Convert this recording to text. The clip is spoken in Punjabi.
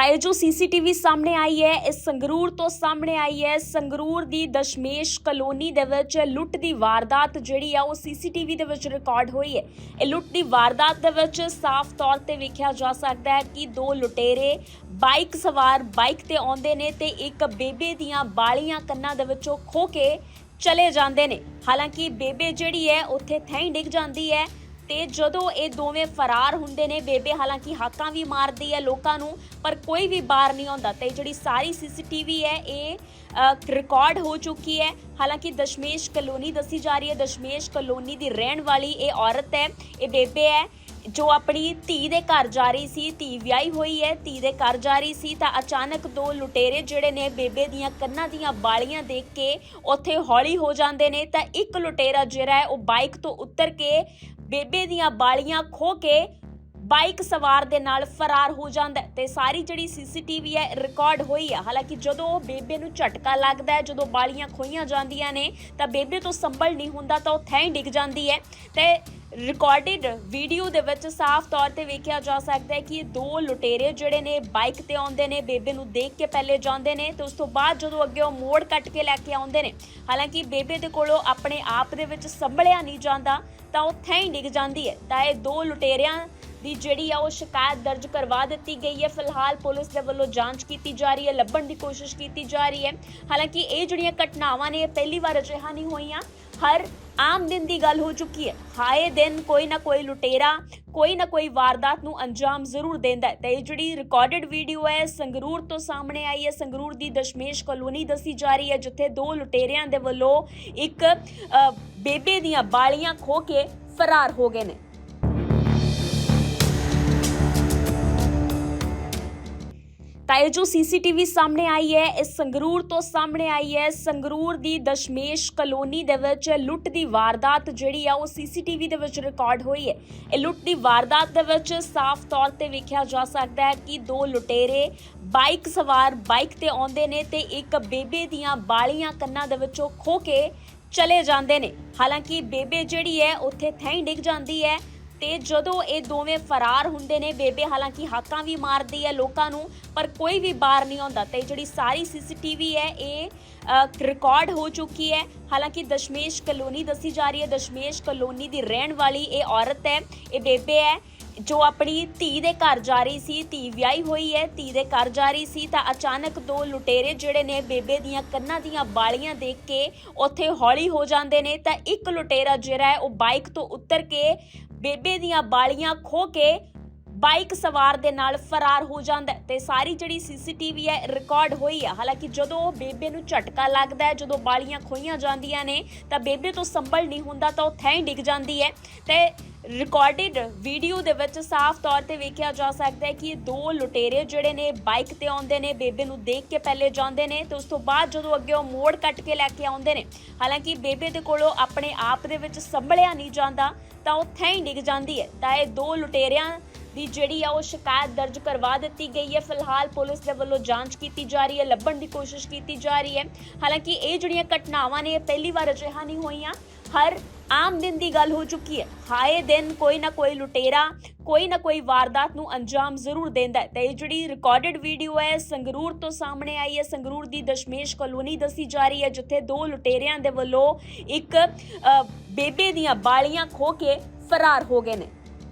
ਤਾਂ ਇਹ ਜੋ ਸੀਸੀਟੀਵੀ ਸਾਹਮਣੇ ਆਈ ਹੈ ਇਹ ਸੰਗਰੂਰ ਤੋਂ ਸਾਹਮਣੇ ਆਈ ਹੈ ਸੰਗਰੂਰ ਦੀ ਦਸ਼ਮੇਸ਼ ਕਲੋਨੀ ਦੇ ਵਿੱਚ ਲੁੱਟ ਦੀ ਵਾਰਦਾਤ ਜਿਹੜੀ ਆ ਉਹ ਸੀਸੀਟੀਵੀ ਦੇ ਵਿੱਚ ਰਿਕਾਰਡ ਹੋਈ ਹੈ ਇਹ ਲੁੱਟ ਦੀ ਵਾਰਦਾਤ ਦੇ ਵਿੱਚ ਸਾਫ਼ ਤੌਰ ਤੇ ਵੇਖਿਆ ਜਾ ਸਕਦਾ ਹੈ ਕਿ ਦੋ ਲੁਟੇਰੇ ਬਾਈਕ ਸਵਾਰ ਬਾਈਕ ਤੇ ਆਉਂਦੇ ਨੇ ਤੇ ਇੱਕ ਬੇਬੇ ਦੀਆਂ ਬਾਲੀਆਂ ਕੰਨਾਂ ਦੇ ਵਿੱਚੋਂ ਖੋ ਕੇ ਚਲੇ ਜਾਂਦੇ ਨੇ ਹਾਲਾਂਕਿ ਬੇਬੇ ਜਿਹੜੀ ਹੈ ਉੱਥੇ ਥੈਂ ਡਿੱਗ ਜਾਂਦੀ ਹੈ ਤੇ ਜਦੋਂ ਇਹ ਦੋਵੇਂ ਫਰਾਰ ਹੁੰਦੇ ਨੇ, ਬੇਬੇ ਹਾਲਾਂਕਿ ਹਾਕਾਂ ਵੀ ਮਾਰਦੀ ਹੈ ਲੋਕਾਂ ਨੂੰ, ਪਰ ਕੋਈ ਵੀ ਬਾਹਰ ਨਹੀਂ ਆਉਂਦਾ। ਤੇ ਜਿਹੜੀ ਸਾਰੀ ਸੀਸੀਟੀਵੀ ਹੈ, ਇਹ ਰਿਕਾਰਡ ਹੋ ਚੁੱਕੀ ਹੈ। ਹਾਲਾਂਕਿ ਦਸ਼ਮੇਸ਼ ਕਲੋਨੀ ਦੱਸੀ ਜਾ ਰਹੀ ਹੈ, ਦਸ਼ਮੇਸ਼ ਕਲੋਨੀ ਦੀ ਰਹਿਣ ਵਾਲੀ ਇਹ ਔਰਤ ਹੈ, ਇਹ ਬੇਬੇ ਹੈ, ਜੋ ਆਪਣੀ ਧੀ ਦੇ ਘਰ ਜਾ ਰਹੀ ਸੀ, ਧੀ ਵਿਆਹੀ ਹੋਈ ਹੈ, ਧੀ ਦੇ ਘਰ ਜਾ ਰਹੀ ਸੀ, ਤਾਂ ਅਚਾਨਕ ਦੋ ਲੁਟੇਰੇ ਜਿਹੜੇ ਨੇ ਬੇਬੇ ਦੀਆਂ ਕੰਨਾਂ ਦੀਆਂ ਬਾਲੀਆਂ ਦੇਖ ਕੇ ਉੱਥੇ ਹੌਲੀ ਹੋ ਜਾਂਦੇ ਨੇ, ਤਾਂ ਇੱਕ ਲੁਟੇਰਾ ਜਿਹੜਾ ਹੈ, ਉਹ ਬਾਈਕ ਤੋਂ ਉਤਰ ਕੇ ਬੇਬੇ ਦੀਆਂ ਬਾਲੀਆਂ ਖੋ ਕੇ ਬਾਈਕ ਸਵਾਰ ਦੇ ਨਾਲ ਫਰਾਰ ਹੋ ਜਾਂਦਾ ਹੈ ਤੇ ਸਾਰੀ ਜਿਹੜੀ ਸੀਸੀਟੀਵੀ ਹੈ ਰਿਕਾਰਡ ਹੋਈ ਹੈ ਹਾਲਾਂਕਿ ਜਦੋਂ ਉਹ ਬੇਬੇ ਨੂੰ ਝਟਕਾ ਲੱਗਦਾ ਹੈ, ਜਦੋਂ ਬਾਲੀਆਂ ਖੋਈਆਂ ਜਾਂਦੀਆਂ ਨੇ, ਤਾਂ ਬੇਬੇ ਤੋਂ ਸੰਭਲ ਨਹੀਂ ਹੁੰਦਾ, ਤਾਂ ਉਹ ਥੈਂ ਡਿੱਗ ਜਾਂਦੀ ਹੈ। ਤੇ ਰਿਕਾਰਡਡ ਵੀਡੀਓ ਦੇ ਵਿੱਚ ਸਾਫ਼ ਤੌਰ ਤੇ ਵੇਖਿਆ ਜਾ ਸਕਦਾ ਹੈ ਕਿ ਇਹ ਦੋ ਲੁਟੇਰੇ ਜਿਹੜੇ ਨੇ, ਬਾਈਕ ਤੇ ਆਉਂਦੇ ਨੇ, ਬੇਬੇ ਨੂੰ ਦੇਖ ਕੇ ਪਹਿਲੇ ਜਾਂਦੇ ਨੇ ਤੇ ਉਸ ਤੋਂ ਬਾਅਦ ਜਦੋਂ ਅੱਗੇ ਉਹ ਮੋੜ ਕੱਟ ਕੇ ਲੈ ਕੇ ਆਉਂਦੇ ਨੇ। ਹਾਲਾਂਕਿ ਬੇਬੇ ਦੇ ਕੋਲੋਂ ਆਪਣੇ ਆਪ ਦੇ ਵਿੱਚ ਸੰਭਲਿਆ ਨਹੀਂ ਜਾਂਦਾ ਤਾਂ ਉਹ ਥੈਂ ਡਿੱਗ ਜਾਂਦੀ ਹੈ। ਤਾਂ ਇਹ ਦੋ ਲੁਟੇਰਿਆਂ ਦੀ ਜਿਹੜੀ ਆ ਉਹ ਸ਼ਿਕਾਇਤ ਦਰਜ ਕਰਵਾ ਦਿੱਤੀ ਗਈ ਹੈ। ਫਿਲਹਾਲ ਪੁਲਿਸ ਦੇ ਵੱਲੋਂ ਜਾਂਚ ਕੀਤੀ ਜਾ ਰਹੀ ਹੈ, ਲੱਭਣ ਦੀ ਕੋਸ਼ਿਸ਼ ਕੀਤੀ ਜਾ ਰਹੀ ਹੈ। ਹਾਲਾਂਕਿ ਇਹ ਜਿਹੜੀਆਂ ਘਟਨਾਵਾਂ ਨੇ, ਇਹ ਪਹਿਲੀ ਵਾਰ ਅਜਿਹਾ ਨਹੀਂ ਹੋਈਆਂ। ਹਰ ਆਮ ਦਿਨ ਦੀ ਗੱਲ ਹੋ ਚੁੱਕੀ ਹੈ। ਹਾਏ ਦਿਨ ਕੋਈ ਨਾ ਕੋਈ ਲੁਟੇਰਾ ਕੋਈ ਨਾ ਕੋਈ ਵਾਰਦਾਤ ਨੂੰ ਅੰਜਾਮ ਜ਼ਰੂਰ ਦਿੰਦਾ ਹੈ। ਤੇ ਇਹ ਜਿਹੜੀ ਰਿਕਾਰਡਡ ਵੀਡੀਓ ਹੈ, ਸੰਗਰੂਰ ਤੋਂ ਸਾਹਮਣੇ ਆਈ ਹੈ। ਸੰਗਰੂਰ ਦੀ ਦਸ਼ਮੇਸ਼ ਕਲੋਨੀ ਦੱਸੀ ਜਾ ਰਹੀ ਹੈ, ਜਿੱਥੇ ਦੋ ਲੁਟੇਰਿਆਂ ਦੇ ਵੱਲੋਂ ਇੱਕ ਬੇਬੇ ਦੀਆਂ ਬਾਲੀਆਂ ਖੋ ਕੇ ਫਰਾਰ ਹੋ ਗਏ ਨੇ। ਤਾਂ ਇਹ ਜੋ ਸੀਸੀਟੀਵੀ ਸਾਹਮਣੇ ਆਈ ਹੈ, ਇਹ ਸੰਗਰੂਰ ਤੋਂ ਸਾਹਮਣੇ ਆਈ ਹੈ। ਸੰਗਰੂਰ ਦੀ ਦਸ਼ਮੇਸ਼ ਕਲੋਨੀ ਦੇ ਵਿੱਚ ਲੁੱਟ ਦੀ ਵਾਰਦਾਤ ਜਿਹੜੀ ਆ, ਉਹ ਸੀਸੀਟੀਵੀ ਦੇ ਵਿੱਚ ਰਿਕਾਰਡ ਹੋਈ ਹੈ। ਇਹ ਲੁੱਟ ਦੀ ਵਾਰਦਾਤ ਦੇ ਵਿੱਚ ਸਾਫ਼ ਤੌਰ ਤੇ ਵੇਖਿਆ ਜਾ ਸਕਦਾ ਹੈ ਕਿ ਦੋ ਲੁਟੇਰੇ ਬਾਈਕ ਸਵਾਰ ਬਾਈਕ ਤੇ ਆਉਂਦੇ ਨੇ ਤੇ ਇੱਕ ਬੇਬੇ ਦੀਆਂ ਬਾਲੀਆਂ ਕੰਨਾਂ ਦੇ ਵਿੱਚੋਂ ਖੋ ਕੇ ਚਲੇ ਜਾਂਦੇ ਨੇ। ਹਾਲਾਂਕਿ ਬੇਬੇ ਜਿਹੜੀ ਹੈ, ਉੱਥੇ ਥੈਂ ਡਿੱਗ ਜਾਂਦੀ ਹੈ। ਤੇ ਜਦੋਂ ਇਹ ਦੋਵੇਂ ਫਰਾਰ ਹੁੰਦੇ ਨੇ, ਬੇਬੇ ਹਾਲਾਂਕਿ ਹਾਕਾਂ ਵੀ ਮਾਰਦੀ ਹੈ ਲੋਕਾਂ ਨੂੰ, ਪਰ ਕੋਈ ਵੀ ਬਾਹਰ ਨਹੀਂ ਆਉਂਦਾ। ਤੇ ਜਿਹੜੀ ਸਾਰੀ ਸੀਸੀਟੀਵੀ ਹੈ, ਇਹ ਰਿਕਾਰਡ ਹੋ ਚੁੱਕੀ ਹੈ। ਹਾਲਾਂਕਿ ਦਸ਼ਮੇਸ਼ ਕਲੋਨੀ ਦੱਸੀ ਜਾ ਰਹੀ ਹੈ, ਦਸ਼ਮੇਸ਼ ਕਲੋਨੀ ਦੀ ਰਹਿਣ ਵਾਲੀ ਇਹ ਔਰਤ ਹੈ, ਇਹ ਬੇਬੇ ਹੈ, ਜੋ ਆਪਣੀ ਧੀ ਦੇ ਘਰ ਜਾ ਰਹੀ ਸੀ, ਧੀ ਵਿਆਹੀ ਹੋਈ ਹੈ, ਧੀ ਦੇ ਘਰ ਜਾ ਰਹੀ ਸੀ, ਤਾਂ ਅਚਾਨਕ ਦੋ ਲੁਟੇਰੇ ਜਿਹੜੇ ਨੇ, ਬੇਬੇ ਦੀਆਂ ਕੰਨਾਂ ਦੀਆਂ ਬਾਲੀਆਂ ਦੇਖ ਕੇ ਉੱਥੇ ਹੌਲੀ ਹੋ ਜਾਂਦੇ ਨੇ, ਤਾਂ ਇੱਕ ਲੁਟੇਰਾ ਜਿਹੜਾ ਹੈ, ਉਹ ਬਾਈਕ ਤੋਂ ਉਤਰ ਕੇ ਬੇਬੇ ਦੀਆਂ ਬਾਲੀਆਂ ਖੋ ਕੇ ਬਾਈਕ ਸਵਾਰ ਦੇ ਨਾਲ ਫਰਾਰ ਹੋ ਜਾਂਦਾ ਹੈ ਤੇ ਸਾਰੀ ਜਿਹੜੀ ਸੀਸੀਟੀਵੀ ਹੈ ਰਿਕਾਰਡ ਹੋਈ ਹੈ ਹਾਲਾਂਕਿ ਜਦੋਂ ਉਹ ਬੇਬੇ ਨੂੰ ਝਟਕਾ ਲੱਗਦਾ ਹੈ, ਜਦੋਂ ਬਾਲੀਆਂ ਖੋਈਆਂ ਜਾਂਦੀਆਂ ਨੇ, ਤਾਂ ਬੇਬੇ ਤੋਂ ਸੰਭਲ ਨਹੀਂ ਹੁੰਦਾ, ਤਾਂ ਉਹ ਥੈਂ ਡਿੱਗ ਜਾਂਦੀ ਹੈ। ਤੇ ਰਿਕਾਰਡਡ ਵੀਡੀਓ ਦੇ ਵਿੱਚ ਸਾਫ਼ ਤੌਰ ਤੇ ਵੇਖਿਆ ਜਾ ਸਕਦਾ ਹੈ ਕਿ ਇਹ ਦੋ ਲੁਟੇਰੇ ਜਿਹੜੇ ਨੇ, ਬਾਈਕ ਤੇ ਆਉਂਦੇ ਨੇ, ਬੇਬੇ ਨੂੰ ਦੇਖ ਕੇ ਪਹਿਲੇ ਜਾਂਦੇ ਨੇ ਤੇ ਉਸ ਤੋਂ ਬਾਅਦ ਜਦੋਂ ਅੱਗੇ ਉਹ ਮੋੜ ਕੱਟ ਕੇ ਲੈ ਕੇ ਆਉਂਦੇ ਨੇ। ਹਾਲਾਂਕਿ ਬੇਬੇ ਦੇ ਕੋਲੋਂ ਆਪਣੇ ਆਪ ਦੇ ਵਿੱਚ ਸੰਭਲਿਆ ਨਹੀਂ ਜਾਂਦਾ ਤਾਂ ਉੱਥੇ ਹੀ ਡਿੱਗ ਜਾਂਦੀ ਹੈ। ਤਾਂ ਇਹ ਦੋ ਲੁਟੇਰਿਆਂ ਦੀ ਜਿਹੜੀ ਆ ਉਹ ਸ਼ਿਕਾਇਤ ਦਰਜ ਕਰਵਾ ਦਿੱਤੀ ਗਈ ਹੈ। ਫਿਲਹਾਲ ਪੁਲਿਸ ਦੇ ਵੱਲੋਂ ਜਾਂਚ ਕੀਤੀ ਜਾ ਰਹੀ ਹੈ, ਲੱਭਣ ਦੀ ਕੋਸ਼ਿਸ਼ ਕੀਤੀ ਜਾ ਰਹੀ ਹੈ। ਹਾਲਾਂਕਿ ਇਹ ਜਿਹੜੀਆਂ ਘਟਨਾਵਾਂ ਨੇ, ਇਹ ਪਹਿਲੀ ਵਾਰ ਅਜਿਹਾ ਨਹੀਂ ਹੋਈਆਂ। ਹਰ ਆਮ ਦਿਨ ਦੀ ਗੱਲ ਹੋ ਚੁੱਕੀ ਹੈ। ਹਾਏ ਦਿਨ, ਕੋਈ ਨਾ ਕੋਈ ਲੁਟੇਰਾ, ਕੋਈ ਨਾ ਕੋਈ ਵਾਰਦਾਤ ਨੂੰ ਅੰਜਾਮ ਜ਼ਰੂਰ ਦਿੰਦਾ ਹੈ। ਤੇ ਇਹ ਜਿਹੜੀ ਰਿਕਾਰਡਡ ਵੀਡੀਓ ਹੈ ਸੰਗਰੂਰ ਤੋਂ ਸਾਹਮਣੇ ਆਈ ਹੈ। ਸੰਗਰੂਰ ਦੀ ਦਸ਼ਮੇਸ਼ ਕਲੋਨੀ ਦੱਸੀ ਜਾ ਰਹੀ ਹੈ, ਜਿੱਥੇ ਦੋ ਲੁਟੇਰਿਆਂ ਦੇ ਵੱਲੋਂ ਇੱਕ ਬੇਬੇ ਦੀਆਂ ਬਾਲੀਆਂ ਖੋ ਕੇ ਫਰਾਰ ਹੋ ਗਏ ਨੇ।